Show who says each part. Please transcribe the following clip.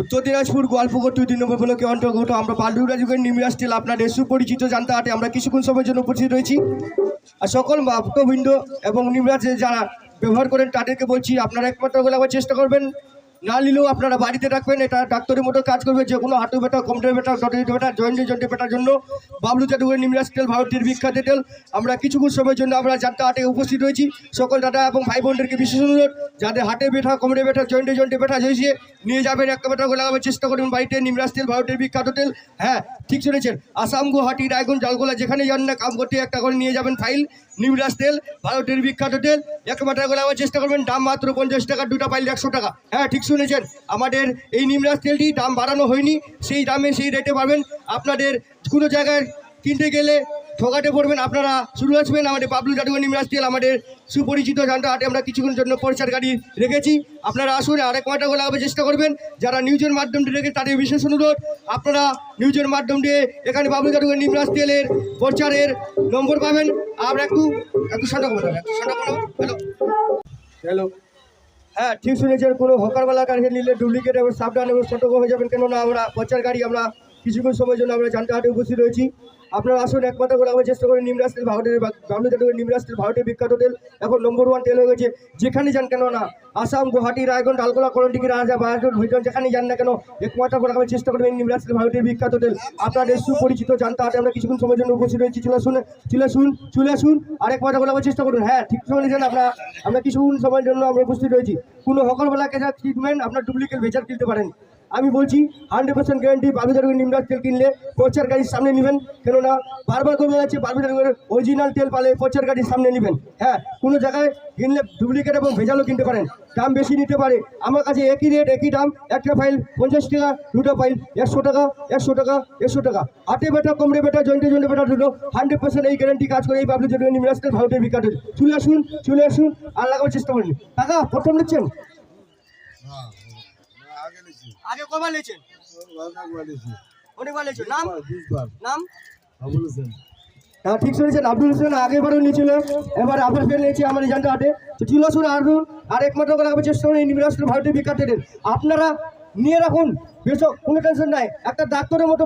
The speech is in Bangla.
Speaker 1: উত্তর দিনাজপুর গোয়ালপুকুর দুই নম্বর ব্লকে অন্তর্গত আমরা পাল্ডুরা যুগের নিমিরাজ তেল আপনাদের সুপরিচিত জানতে হাটে আমরা কিছুক্ষণ সময়ের জন্য উপস্থিত রয়েছি। আর সকল ভক্তবৃন্দ এবং নিমরাজ যারা ব্যবহার করেন তাদেরকে বলছি আপনারা একমাত্র গোলাবার চেষ্টা করবেন। না নিলেও আপনারা বাড়িতে রাখবেন, এটা ডাক্তারের মতো কাজ করবে, যে কোনো হাঁটু ব্যথা, কমরে ব্যথা ডটের ব্যথা, জয়েন্টে জয়েন্টে ব্যথার জন্য বাবলু জাদুঘর নিমরাজ তেল, ভারতের বিখ্যাত তেল। আমরা কিছুক্ষণ সময়ের জন্য আমরা যাত্রা হাটে উপস্থিত রয়েছি। সকল দাদা এবং ভাই বোনদেরকে বিশেষ অনুরোধ যাদের হাটে ব্যথা, কোমরে ব্যথা, জয়েন্টে জয়েন্টে ব্যথা হয়েছে নিয়ে যাবেন একটা ব্যথা লাগাবার চেষ্টা করবেন বাড়িতে নিমরাজ তেল, ভারতের বিখ্যাত তেল। হ্যাঁ ঠিক শুনেছেন, আসাম, গুয়াহাটি, রায়গঞ্জ, জালগোলা যেখানে যান না কাম করতে একটা করে নিয়ে যাবেন ফাইল নিমরাজ তেল, ভারতের বিখ্যাত তেল। এক মাত্রা করে লাগাবার চেষ্টা করবেন, দাম মাত্র পঞ্চাশ টাকা, দুটা পাইল একশো টাকা। হ্যাঁ ঠিক শুনেছেন আমাদের এই নিমরাজ তেলটি দাম বাড়ানো হয়নি, সেই দামে সেই রেটে পাবেন। আপনাদের কোনো জায়গায় কিনতে গেলে ঠকাতে পড়বেন। আপনারা শুরু আসবেন আমাদের বাবলু জাদুঘর নিমরাজ তেল, আমাদের সুপরিচিত জানতে হাটে আমরা কিছুক্ষণের জন্য পরিচার গাড়ি রেখেছি। আপনারা আসুন আরেক মাটা করে লাগাবার চেষ্টা করবেন। যারা নিউজের মাধ্যম দিয়ে রেখে তাদের বিশেষ অনুরোধ, আপনারা নিউজের মাধ্যম দিয়ে এখানে বাবলু জাদুঘর নিমরাজ তেলের প্রচারের নম্বর পাবেন। আর একটু একটু সাদা করবেন একটু সাদা করবেন হ্যালো। হ্যালো। হ্যাঁ ঠিক শুনেছেন, কোনো হকারওয়ালা গাড়ি নিলে ডুপ্লিকেট এবং সাবধান এবং সতর্ক হয়ে যাবেন। কেননা আমরা প্রচার গাড়ি, আমরা কিছুক্ষণ সময়ের জন্য আমরা জানতে হাটে উপস্থিত রয়েছি। আপনারা আসুন একমাত্র করে আমরা চেষ্টা করি নিমরাজ তেল ভারতের বাবলু জাদুঘর নিমরাজ ভারতের বিখ্যাত তেল। এখন নম্বর ওয়ান তেল হয়ে গেছে। যেখানে যান কেন না, আসাম, গুয়াহাটি, রায়গঞ্জ ডালগোলা করণটিকি রাজা বাহাদুর ভিতর যেখানে যান না কেন একমাত্র করে আমরা চেষ্টা করবেন নিমরাজ তেল ভারতের বিখ্যাত তেল। আপনাদের সুপরিচিত জানতে হাটে আমরা কিছুক্ষণ সময়ের জন্য উপস্থিত রয়েছি। চলে আসুন চলে আসুন চলে আসুন। আরেক মাত্র করে আমরা চেষ্টা করুন। হ্যাঁ ঠিক সময় শুনেছেন আপনারা। আমরা কিছুক্ষণ সময়ের জন্য আমরা উপস্থিত রয়েছি। কোনো হকরবেলা কেনা ট্রিটমেন্ট আপনার ডুপ্লিকেট ভেজাল কিনতে পারেন। আমি বলছি হান্ড্রেড পার্সেন্ট গ্যারান্টি বাবুদারুগের নিমরাজ তেল কিনলে প্রচার গাড়ির সামনে নেবেন। কেননা বারবার করে যাচ্ছে বাবুদারুগের অরিজিনাল তেল পালে প্রচার গাড়ির সামনে নেবেন। হ্যাঁ কোনো জায়গায় কিনলে ডুপ্লিকেট এবং ভেজালও কিনতে পারেন। দাম বেশি নিতে পারে। আমার কাছে একই রেট একই দাম একটা ফাইল পঞ্চাশ টাকা দুটো ফাইল একশো টাকা একশো টাকা একশো টাকা। হাটে বেটা কোমরে বেটা জয়েন্টে জয়েন্টে বেটা দুটো। হান্ড্রেড পার্সেন্ট এই গ্যারান্টি কাজ করে এই বাবলু জাদুঘর নিমরাজ তেল ভারতের বিখ্যাত। চলে আসুন চলে আসুন আর লাগাবার চেষ্টা করুন। টাকা প্রথম নিচ্ছেন?
Speaker 2: হ্যাঁ, আগে
Speaker 1: কবার নিয়েছেন?
Speaker 2: অনেকবার
Speaker 1: লেছেন নাম? নাম? হ্যাঁ ঠিক শুনেছেন আব্দুল হোসেন আগেবারও নিয়েছিল। এবার আবার ফের নিয়েছি আমার জানতে হাটে। তো চুলো শুন আর একমাত্র করে আমি চেষ্টা করি নিবিড় ভারতীয় বিখ্যাত আপনারা নিয়ে রাখুন বেশ কোনো টেনশন নাই। একটা ডাক্তারের মতো